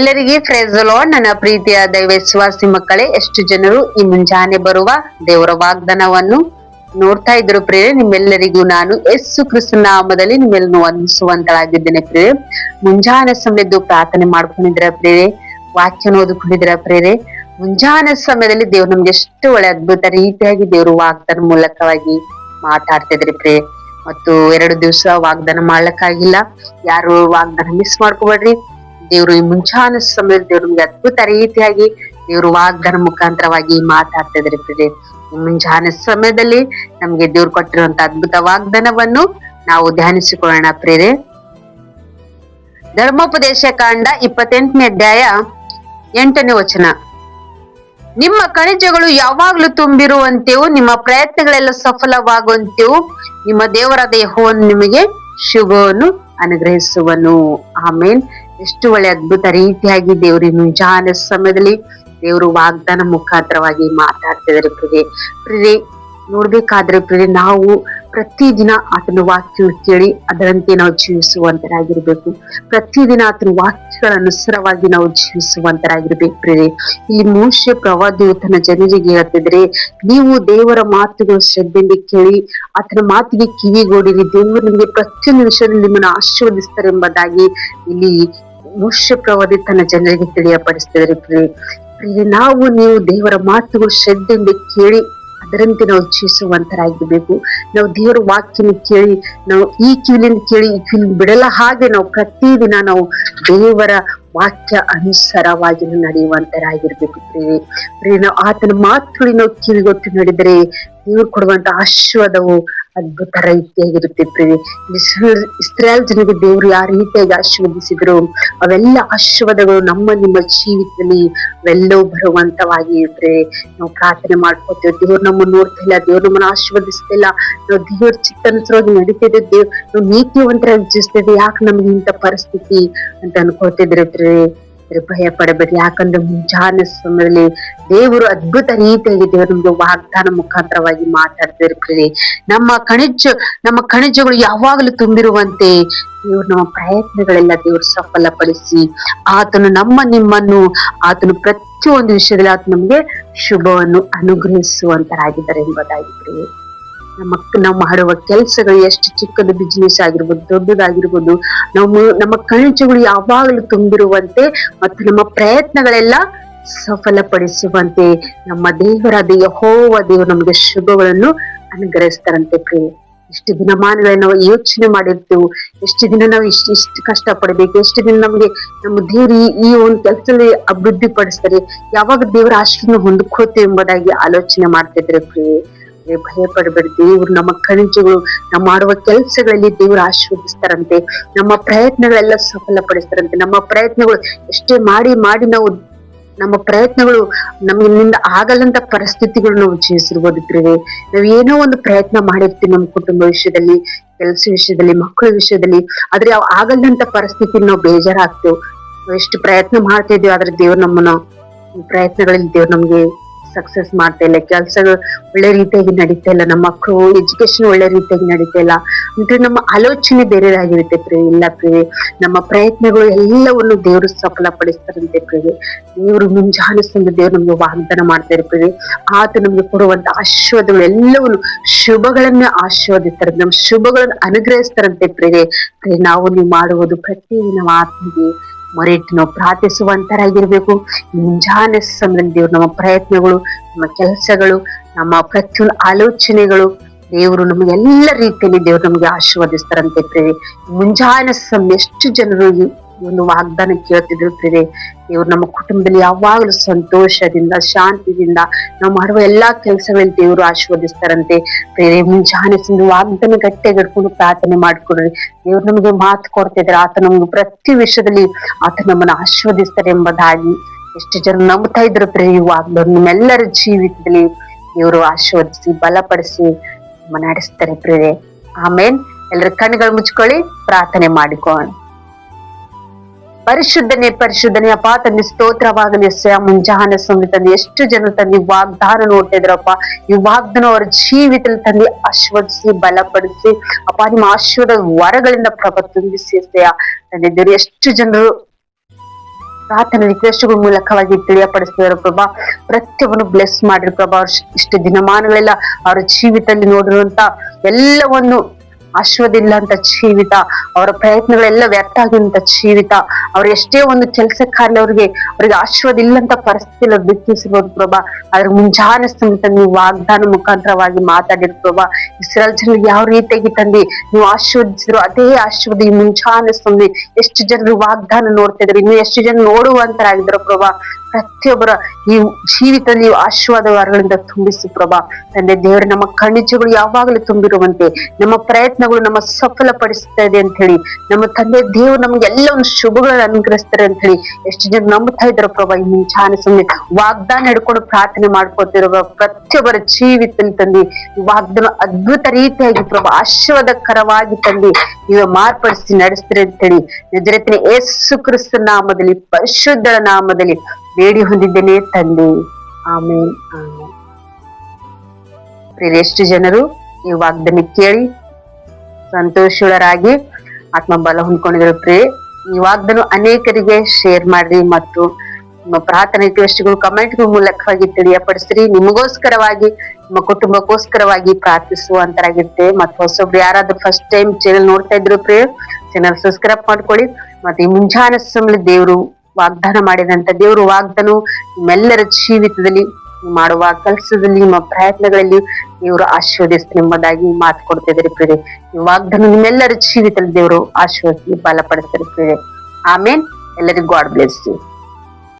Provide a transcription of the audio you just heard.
ಎಲ್ಲರಿಗೆ ಫ್ರೇಜಲೋ ನನ್ನ ಪ್ರೀತಿಯ ಮಕ್ಕಳೇ, ಎಷ್ಟು ಜನರು ಈ ಮುಂಜಾನೆ ಬರುವ ದೇವರ ವಾಗ್ದಾನವನ್ನು ನೋಡ್ತಾ ಇದ್ರು ಪ್ರಿಯೆ ನಿಮ್ಮೆಲ್ಲರಿಗೂ ನಾನು ಯೇಸು ಕ್ರಿಸ್ತ ನಾಮದಲ್ಲಿ ನಿಮ್ಮೆಲ್ಲೂ ವಂದಿಸುವಂತಳಾಗಿದ್ದೇನೆ ಪ್ರಿಯೆ ಮುಂಜಾನೆ ಸಮಯದ್ದು ಪ್ರಾರ್ಥನೆ ಮಾಡ್ಕೊಂಡಿದ್ರ ಪ್ರಿಯೆ ವಾಕ್ಯನ ಓದಿಕೊಂಡಿದ್ರ ಪ್ರೇರೆ ಮುಂಜಾನೆ ಸಮಯದಲ್ಲಿ ದೇವ್ರು ನಮ್ಗೆ ಎಷ್ಟು ಒಳ್ಳೆ ಅದ್ಭುತ ರೀತಿಯಾಗಿ ದೇವರು ವಾಗ್ದಾನ ಮೂಲಕವಾಗಿ ಮಾತಾಡ್ತಿದ್ರಿ ಪ್ರಿಯೆ ಮತ್ತು ಎರಡು ದಿವಸ ವಾಗ್ದಾನ ಮಾಡ್ಲಕ್ಕಾಗಿಲ್ಲ. ಯಾರು ವಾಗ್ದಾನ ಮಿಸ್ ಮಾಡ್ಕೋಬೇಡ್ರಿ. ದೇವ್ರು ಈ ಮುಂಚಾನ ಸಮಯದಲ್ಲಿ ಅದ್ಭುತ ರೀತಿಯಾಗಿ ದೇವರು ವಾಗ್ದಾನ ಮುಖಾಂತರವಾಗಿ ಮಾತಾಡ್ತಾ ಇದ್ರೆ ಮುಂಜಾನೆ ಸಮಯದಲ್ಲಿ ನಮ್ಗೆ ದೇವ್ರು ಕೊಟ್ಟಿರುವಂತ ಅದ್ಭುತ ವಾಗ್ದಾನವನ್ನು ನಾವು ಧ್ಯಾನಿಸಿಕೊಳ್ಳೋಣ ಪ್ರೇರೆ ಧರ್ಮೋಪದೇಶ ಕಾಂಡ ಇಪ್ಪತ್ತೆಂಟನೇ ಅಧ್ಯಾಯ ಎಂಟನೇ ವಚನ. ನಿಮ್ಮ ಖನಿಜಗಳು ಯಾವಾಗ್ಲೂ ತುಂಬಿರುವಂತೆಯೂ, ನಿಮ್ಮ ಪ್ರಯತ್ನಗಳೆಲ್ಲ ಸಫಲವಾಗುವಂತೆಯೂ ನಿಮ್ಮ ದೇವರ ದೇಹವನ್ನು ನಿಮಗೆ ಶುಭವನ್ನು ಅನುಗ್ರಹಿಸುವನು. ಆಮೇನ್. ಎಷ್ಟು ಒಳ್ಳೆ ಅದ್ಭುತ ರೀತಿಯಾಗಿ ದೇವ್ರ ನಿಜಾನ ಸಮಯದಲ್ಲಿ ದೇವರು ವಾಗ್ದಾನ ಮುಖಾಂತರವಾಗಿ ಮಾತಾಡ್ತಿದ್ದಾರೆ ಪ್ರಿಯೆ ಪ್ರಿಯೆ ನೋಡ್ಬೇಕಾದ್ರೆ ಪ್ರಿಯೆ ನಾವು ಪ್ರತಿದಿನ ಆತನ ವಾಕ್ಯ ಕೇಳಿ ಅದರಂತೆ ನಾವು ಜೀವಿಸುವಂತರಾಗಿರ್ಬೇಕು. ಪ್ರತಿದಿನ ಆತನ ವಾಕ್ಯಗಳ ಅನುಸಾರವಾಗಿ ನಾವು ಜೀವಿಸುವಂತರಾಗಿರ್ಬೇಕು ಪ್ರಿಯೆ ಇಲ್ಲಿ ಮೋಶೆ ಪ್ರವಾದಿಯು ತನ್ನ ಜನರಿಗೆ ಹೇಳ್ತಿದ್ರೆ, ನೀವು ದೇವರ ಮಾತುಗಳು ಶ್ರದ್ಧೆಯಲ್ಲಿ ಕೇಳಿ ಆತನ ಮಾತಿಗೆ ಕಿವಿಗೊಡಿರಿ ದೇವರು ನಿಮಗೆ ಪ್ರತಿಯೊಂದು ವಿಷಯದಲ್ಲಿ ನಿಮ್ಮನ್ನು ಆಶೀರ್ವದಿಸ್ತಾರೆ ಎಂಬುದಾಗಿ ಇಲ್ಲಿ ಮೋಶೆ ಪ್ರವಾದಿ ತನ್ನ ಜನರಿಗೆ ತಿಳಿಯಪಡಿಸ್ತಿದ್ದಾರೆ ಪ್ರಿಯ ನಾವು ನೀವು ದೇವರ ಮಾತುಗಳು ಶ್ರದ್ಧೆಯಿಂದ ಕೇಳಿ ಅದರಂತೆ ನಾವು ಜೀವಿಸುವಂತರಾಗಿರ್ಬೇಕು ನಾವು ದೇವರ ವಾಕ್ಯನ ಕೇಳಿ, ನಾವು ಈ ಕಿವಿಲಿಂದ ಕೇಳಿ, ಈ ಕಿವಿಲಿಂದ ಬಿಡಲ್ಲ ಹಾಗೆ ನಾವು ಪ್ರತಿದಿನ ನಾವು ದೇವರ ವಾಕ್ಯ ಅನುಸಾರವಾಗಿ ನಡೆಯುವಂತರಾಗಿರ್ಬೇಕು ಪ್ರಿಯೆ. ಪ್ರಿಯ, ನಾವು ಆತನ ಮಾತುಗಳಿಗೆ ನಾವು ಕಿವಿಗೊಟ್ಟು ನಡೆದರೆ ದೇವ್ರು ಕೊಡುವಂತ ಆಶೀರ್ವಾದವು ಅದ್ಭುತ ರೀತಿಯಾಗಿರುತ್ತೆ ಪ್ರೀತಿ ಇಸ್ರೇಲ್ ಜನರಿಗೆ ದೇವರು ಯಾವ ರೀತಿಯಾಗಿ ಆಶೀರ್ವದಿಸಿದ್ರು, ಅವೆಲ್ಲ ಆಶೀರ್ವಾದಗಳು ನಮ್ಮ, ನಿಮ್ಮ ಜೀವಿತದಲ್ಲಿ ಅವೆಲ್ಲವೂ ಬರುವಂತವಾಗಿ ಇದ್ರೆ ನಾವು ಪ್ರಾರ್ಥನೆ ಮಾಡ್ಕೋತೇವೆ. ದೇವ್ರು ನಮ್ಮ ನೋಡ್ತಾ ಇಲ್ಲ, ದೇವ್ರು ನಮ್ಮನ್ನ ಆಶೀರ್ವದಿಸ್ತಿಲ್ಲ ನಾವು ದೇವ್ರ ಚಿತ್ತನುಸರವಾಗಿ ನಡೀತಿದ್ದೆ ದೇವ್, ನಾವು ನೀತಿವಂತರಾಗಿ ಜಿಸ್ತಿದ್ದೆ ಯಾಕೆ ನಮ್ಗೆ ಇಂಥ ಪರಿಸ್ಥಿತಿ ಅಂತ ಅನ್ಕೋತಿದ್ರೆ ಭಯ ಪಡಬೇಡಿ. ಯಾಕಂದ್ರೆ ಮುಂಜಾನೆ ಸಮಯದಲ್ಲಿ ದೇವರು ಅದ್ಭುತ ರೀತಿಯಾಗಿ ದೇವರು ನಮ್ಗೆ ವಾಗ್ದಾನ ಮುಖಾಂತರವಾಗಿ ಮಾತಾಡ್ತಿರ್ತೀರಿ. ನಮ್ಮ ಖನಿಜ, ನಮ್ಮ ಖನಿಜಗಳು ಯಾವಾಗಲೂ ತುಂಬಿರುವಂತೆ ದೇವ್ರು ನಮ್ಮ ಪ್ರಯತ್ನಗಳೆಲ್ಲ ದೇವ್ರು ಸಫಲಪಡಿಸಿ ಆತನು ನಮ್ಮ ನಿಮ್ಮನ್ನು, ಆತನು ಪ್ರತಿಯೊಂದು ವಿಷಯದಲ್ಲಿ ಆತ ನಮ್ಗೆ ಶುಭವನ್ನು ಅನುಗ್ರಹಿಸುವಂತರಾಗಿದ್ದಾರೆ ಎಂಬುದಾಗಿ ನಮ್ಮ ನಾವು ಮಾಡುವ ಕೆಲಸಗಳು ಎಷ್ಟು ಚಿಕ್ಕದ ಬಿಸ್ನೆಸ್ ಆಗಿರ್ಬೋದು ದೊಡ್ಡದಾಗಿರ್ಬೋದು ನಾವು ನಮ್ಮ ಕಣಜಗಳು ಯಾವಾಗಲೂ ತುಂಬಿರುವಂತೆ ಮತ್ತು ನಮ್ಮ ಪ್ರಯತ್ನಗಳೆಲ್ಲ ಸಫಲಪಡಿಸುವಂತೆ ನಮ್ಮ ದೇವರಾದ ಯಹೋವ ದೇವರು ನಮಗೆ ಶುಭಗಳನ್ನು ಅನುಗ್ರಹಿಸ್ತಾರಂತೆ ಪ್ರಿಯ. ಎಷ್ಟು ದಿನಮಾನಗಳನ್ನ ನಾವು ಯೋಚನೆ ಮಾಡಿರ್ತೇವೆ ಎಷ್ಟು ದಿನ ನಾವು ಇಷ್ಟು ಇಷ್ಟು ಕಷ್ಟ ಪಡಬೇಕು ಎಷ್ಟು ದಿನ ನಮ್ಗೆ ನಮ್ಮ ದೇವ್ರ ಈ ಒಂದು ಕೆಲಸದಲ್ಲಿ ಅಭಿವೃದ್ಧಿ ಪಡಿಸ್ತಾರೆ ಯಾವಾಗ ದೇವರ ಆಶ್ರಮ ಹೊಂದ್ಕೋತೇವೆ ಎಂಬುದಾಗಿ ಆಲೋಚನೆ ಮಾಡ್ತಿದ್ರೆ ಪ್ರಿಯೆ, ಭಯ ದೇವ್ರು ನಮ್ಮ ಕಣಜಗಳು ನಾವು ಮಾಡುವ ಕೆಲಸಗಳಲ್ಲಿ ದೇವ್ರು ಆಶೀರ್ವದಿಸ್ತಾರಂತೆ. ನಮ್ಮ ಪ್ರಯತ್ನಗಳೆಲ್ಲ ಸಫಲಪಡಿಸ್ತಾರಂತೆ. ನಮ್ಮ ಪ್ರಯತ್ನಗಳು ಎಷ್ಟೇ ಮಾಡಿ ಮಾಡಿ ನಾವು ನಮ್ಮ ಪ್ರಯತ್ನಗಳು ನಮ್ಮಿಂದ ಆಗಲ್ಲಂತ ಪರಿಸ್ಥಿತಿಗಳು ನಾವು ನಾವು ಏನೋ ಒಂದು ಪ್ರಯತ್ನ ಮಾಡಿರ್ತೀವಿ ನಮ್ಮ ಕುಟುಂಬ ವಿಷಯದಲ್ಲಿ, ಕೆಲಸ ವಿಷಯದಲ್ಲಿ, ಮಕ್ಕಳ ವಿಷಯದಲ್ಲಿ. ಆದ್ರೆ ಅವ್ ಆಗಲ್ಲಂತ ಪರಿಸ್ಥಿತಿ ನಾವು ಬೇಜಾರಾಗ್ತೇವೆ. ಎಷ್ಟು ಪ್ರಯತ್ನ ಮಾಡ್ತಿದ್ವಿ ಆದ್ರೆ ದೇವ್ರು ನಮ್ಮನ್ನ ಪ್ರಯತ್ನಗಳಲ್ಲಿ ದೇವ್ರು ನಮ್ಗೆ ಸಕ್ಸಸ್ ಮಾಡ್ತಾ ಇಲ್ಲ. ಕೆಲಸಗಳು ಒಳ್ಳೆ ರೀತಿಯಾಗಿ ನಡೀತಾ ಇಲ್ಲ. ನಮ್ಮ ಮಕ್ಕಳು ಎಜುಕೇಶನ್ ಒಳ್ಳೆ ರೀತಿಯಾಗಿ ನಡೀತಾ ಇಲ್ಲ. ಅಂದ್ರೆ ನಮ್ಮ ಆಲೋಚನೆ ಬೇರೆದಾಗಿರುತ್ತೆ ಪ್ರೇ ಇಲ್ಲ ಪ್ರಿಯೆ, ನಮ್ಮ ಪ್ರಯತ್ನಗಳು ಎಲ್ಲವನ್ನು ದೇವರು ಸಫಲಪಡಿಸ್ತಾರಂತೆ ಪ್ರಿಯೆ. ದೇವರು ಮುಂಜಾನೆ ಸಂದ ದೇವ್ರು ನಮ್ಗೆ ವಾಗ್ದಾನ ಮಾಡ್ತಾ ಇರ್ತೀವಿ ಆತ ನಮ್ಗೆ ಕೊಡುವಂತ ಆಶೀರ್ವಾದಗಳು ಎಲ್ಲವನ್ನು ಶುಭಗಳನ್ನ ಆಶೀರ್ವದಿಸ್ತಾರೆ. ನಮ್ಮ ಶುಭಗಳನ್ನು ಅನುಗ್ರಹಿಸ್ತಾರಂತೆ ಪ್ರಿಯೆ. ಪ್ರಿಯ, ನಾವು ನೀವು ಮಾಡುವುದು ಪ್ರತಿ ನಮ್ಮ ಆತ್ಮಿಗೆ ಮೊರೆಟ್ಟು ನಾವು ಪ್ರಾರ್ಥಿಸುವಂತರಾಗಿರ್ಬೇಕು ಮುಂಜಾನೆ ಸಮಯದಲ್ಲಿ ನಮ್ಮ ಪ್ರಯತ್ನಗಳು, ನಮ್ಮ ಕೆಲಸಗಳು, ನಮ್ಮ ಪ್ರತಿಯೊಂದು ಆಲೋಚನೆಗಳು ದೇವರು ನಮ್ಗೆ ಎಲ್ಲ ರೀತಿಯಲ್ಲಿ ದೇವರು ನಮಗೆ ಆಶೀರ್ವದಿಸ್ತಾರಂತ ಇರ್ತೇವೆ ಮುಂಜಾನೆ ಸಮಯ ಎಷ್ಟು ಜನರು ಒಂದು ವಾಗ್ದಾನ ಕೇಳ್ತಿದ್ರು ಪ್ರೇರೆ ದೇವ್ರು ನಮ್ಮ ಕುಟುಂಬದಲ್ಲಿ ಯಾವಾಗಲೂ ಸಂತೋಷದಿಂದ, ಶಾಂತಿಯಿಂದ ನಾವು ಮಾಡುವ ಎಲ್ಲಾ ಕೆಲಸಗಳಲ್ಲಿ ದೇವರು ಆಶೀರ್ವದಿಸ್ತಾರಂತೆ. ಪ್ರೇರೆ ಮುಂಜಾನೆ ಸಿಂಧು ವಾಗ್ದಾನ ಗಟ್ಟಿಯಾಗಿಡ್ಕೊಂಡು ಪ್ರಾರ್ಥನೆ ಮಾಡ್ಕೊಡ್ರಿ. ದೇವ್ರು ನಮಗೆ ಮಾತು ಕೊಡ್ತಿದ್ರೆ ಆತ ನಮ್ಗೆ ಪ್ರತಿ ವಿಷಯದಲ್ಲಿ ಆತ ನಮ್ಮನ್ನ ಆಶೀರ್ವದಿಸ್ತಾರೆ ಎಂಬುದಾಗಿ ಎಷ್ಟು ಜನ ನಂಬ್ತಾ ಇದ್ರು ಪ್ರೇರಿ ವಾಗ್ದಾನ. ನಿಮ್ಮೆಲ್ಲರ ಜೀವಿತದಲ್ಲಿ ಇವರು ಆಶೀರ್ವದಿಸಿ, ಬಲಪಡಿಸಿ ನಡೆಸ್ತಾರೆ ಪ್ರೇರೆ ಆಮೇಲೆ ಎಲ್ಲರ ಕಣ್ಣುಗಳು ಮುಚ್ಕೊಳ್ಳಿ, ಪ್ರಾರ್ಥನೆ ಮಾಡಿಕೊಳ್ಳೋಣ ಪರಿಶುದ್ಧನೆ ಪರಿಶುದ್ಧನೇ ಅಪ್ಪ ತನ್ನ ಸ್ತೋತ್ರವಾಗಲಿ ಎಸ್ಸಯ್ಯ ಮುಂಜಾನೆ ಸ್ವಾಮಿ ತಂದೆ ಎಷ್ಟು ಜನ ತಂದೆ ವಾಗ್ದಾನ ನೋಡ್ತಾ ಇದ್ರಪ್ಪ ಈ ವಾಗ್ದಾನ ಅವರ ಜೀವಿತದಲ್ಲಿ ತಂದೆ ಆಶೀರ್ವದಿಸಿ, ಬಲಪಡಿಸಿ, ಅಪ್ಪ ನಿಮ್ಮ ಆಶೀರ್ವಾದ ವರಗಳಿಂದ ಪ್ರಭ ತುಂಬಿಸಿ ದೇವ್ರು, ಎಷ್ಟು ಜನರು ಪ್ರಾರ್ಥನೆ ರಿಕ್ವೆಸ್ಟ್ಗಳ ಮೂಲಕವಾಗಿ ತಿಳಿಯಪಡಿಸ್ತಿದಾರೆ ಪ್ರಭಾ. ಪ್ರತಿಯೊಬ್ಬನು ಬ್ಲೆಸ್ ಮಾಡಿರು ಪ್ರಭಾ. ಅವ್ರ ಇಷ್ಟು ದಿನಮಾನಗಳೆಲ್ಲ, ಅವರ ಜೀವಿತದಲ್ಲಿ ನೋಡಿರುವಂತ ಎಲ್ಲವನ್ನು ಆಶ್ವದಿಲ್ಲ ಅಂತ ಜೀವಿತ, ಅವರ ಪ್ರಯತ್ನಗಳೆಲ್ಲ ವ್ಯರ್ಥ ಆಗಿರುವಂತ ಜೀವಿತ, ಅವ್ರ ಎಷ್ಟೇ ಒಂದು ಕೆಲಸ ಕಾರ್ಯ ಅವ್ರಿಗೆ ಅವ್ರಿಗೆ ಆಶ್ವಾದ ಇಲ್ಲಂತ ಪರಿಸ್ಥಿತಿ ಬಿತ್ತಿಸಿರ್ಬೋದು ಪ್ರಭಾ. ಅದ್ರ ಮುಂಜಾನೆ ಸಮೇತ ನೀವು ವಾಗ್ದಾನ ಮುಖಾಂತರವಾಗಿ ಮಾತಾಡಿರ್ ಪ್ರಭಾ. ಇಸ್ರಾಲ್ ಜನ ಯಾವ ರೀತಿಯಾಗಿ ತಂದಿ, ನೀವು ಆಶ್ವದಿಸಿದ್ರು ಅದೇ ಆಶೀರ್ವಾದ ಈ ಮುಂಜಾನೆ ಸಮಯ ಎಷ್ಟು ಜನರು ವಾಗ್ದಾನ ನೋಡ್ತಾ ಇದ್ರು, ಇನ್ನು ಎಷ್ಟು ಜನ ನೋಡುವಂತರಾಗಿದ್ರು ಪ್ರಭಾ. ಪ್ರತಿಯೊಬ್ಬರ ಈ ಜೀವಿತದಲ್ಲಿ ಆಶೀರ್ವಾದ ವರಗಳಿಂದ ತುಂಬಿಸಿ ಪ್ರಭಾ. ತಂದೆ ದೇವರು, ನಮ್ಮ ಖಣಿಜಗಳು ಯಾವಾಗಲೂ ತುಂಬಿರುವಂತೆ, ನಮ್ಮ ಪ್ರಯತ್ನಗಳು ನಮ್ಮ ಸಫಲಪಡಿಸ್ತಾ ಇದೆ ಅಂತ ಹೇಳಿ, ನಮ್ಮ ತಂದೆ ದೇವರು ನಮ್ಗೆ ಎಲ್ಲ ಒಂದು ಶುಭಗಳನ್ನು ಅನುಗ್ರಹಿಸ್ತಾರೆ ಅಂತ ಹೇಳಿ ಎಷ್ಟು ಜನ ನಂಬ್ತಾ ಇದ್ರ ಪ್ರಭಾ ಈ ಮುಂಚಾನೆ ಸುಮ್ಮನೆ ವಾಗ್ದಾನ ಹಿಡ್ಕೊಂಡು ಪ್ರಾರ್ಥನೆ ಮಾಡ್ಕೊತಿರುವ ಪ್ರತಿಯೊಬ್ಬರ ಜೀವಿತದಲ್ಲಿ ತಂದಿ ವಾಗ್ದಾನ ಅದ್ಭುತ ರೀತಿಯಾಗಿ ಪ್ರಭಾ ಆಶೀರ್ವಾದಕರವಾಗಿ ತಂದಿ, ನೀವು ಮಾರ್ಪಡಿಸಿ ನಡೆಸ್ತೀರಿ ಅಂತ ಹೇಳಿ. ನಿಜರತ್ನ ಯೇಸು ಕ್ರಿಸ್ತ ನಾಮದಲ್ಲಿ, ಪರಿಶುದ್ಧರ ನಾಮದಲ್ಲಿ ಬೇಡಿ ಹೊಂದಿದ್ದೇನೆ ತಂದೆ. ಆಮೇಲೆ ಆಮೇಲೆ ಎಷ್ಟು ಜನರು ಈ ವಾಗ್ದಾನ ಕೇಳಿ ಸಂತೋಷರಾಗಿ ಆತ್ಮ ಬಲ ಹೊಂದ್ಕೊಂಡಿದ್ರು ಪ್ರೇ ಈ ವಾಗ್ದಾನ ಅನೇಕರಿಗೆ ಶೇರ್ ಮಾಡ್ರಿ ಮತ್ತು ನಿಮ್ಮ ಪ್ರಾರ್ಥನೆ ಕಮೆಂಟ್ ಮೂಲಕವಾಗಿ ತಿಳಿಯಪಡಿಸ್ರಿ. ನಿಮಗೋಸ್ಕರವಾಗಿ, ನಿಮ್ಮ ಕುಟುಂಬಕ್ಕೋಸ್ಕರವಾಗಿ ಪ್ರಾರ್ಥಿಸುವಂತರಾಗಿರುತ್ತೆ ಮತ್ತು ಹೊಸೊಬ್ರು ಯಾರಾದ್ರೂ ಫಸ್ಟ್ ಟೈಮ್ ಚಾನೆಲ್ ನೋಡ್ತಾ ಇದ್ರು ಪ್ರೇ ಚಾನಲ್ ಸಬ್ಸ್ಕ್ರೈಬ್ ಮಾಡ್ಕೊಳ್ಳಿ. ಮತ್ತೆ ಮುಂಜಾನೆ ಸಮಯ ದೇವರು ವಾಗ್ದಾನ ಮಾಡಿದಂತ ದೇವರು ವಾಗ್ದಾನ ನಿಮ್ಮೆಲ್ಲರ ಜೀವಿತದಲ್ಲಿ, ಮಾಡುವ ಕೆಲಸದಲ್ಲಿ, ನಿಮ್ಮ ಪ್ರಯತ್ನಗಳಲ್ಲಿ ದೇವರು ಆಶೀರ್ವದಿಸಿ ನಿಮ್ಮದಾಗಿ ಮಾತು ಕೊಡ್ತಿದ್ದಾರೆ ಪ್ರೇರೆ ಈ ವಾಗ್ದಾನ ನಿಮ್ಮೆಲ್ಲರ ಜೀವಿತದಲ್ಲಿ ದೇವರು ಆಶೀರ್ವದಿಸಿ ಬಲಪಡಿಸ್ತಾರೆ ಪ್ರೇರೆ ಆಮೇನ್. ಎಲ್ಲರಿಗೂ ಗಾಡ್ ಬ್ಲೆಸ್ ಯು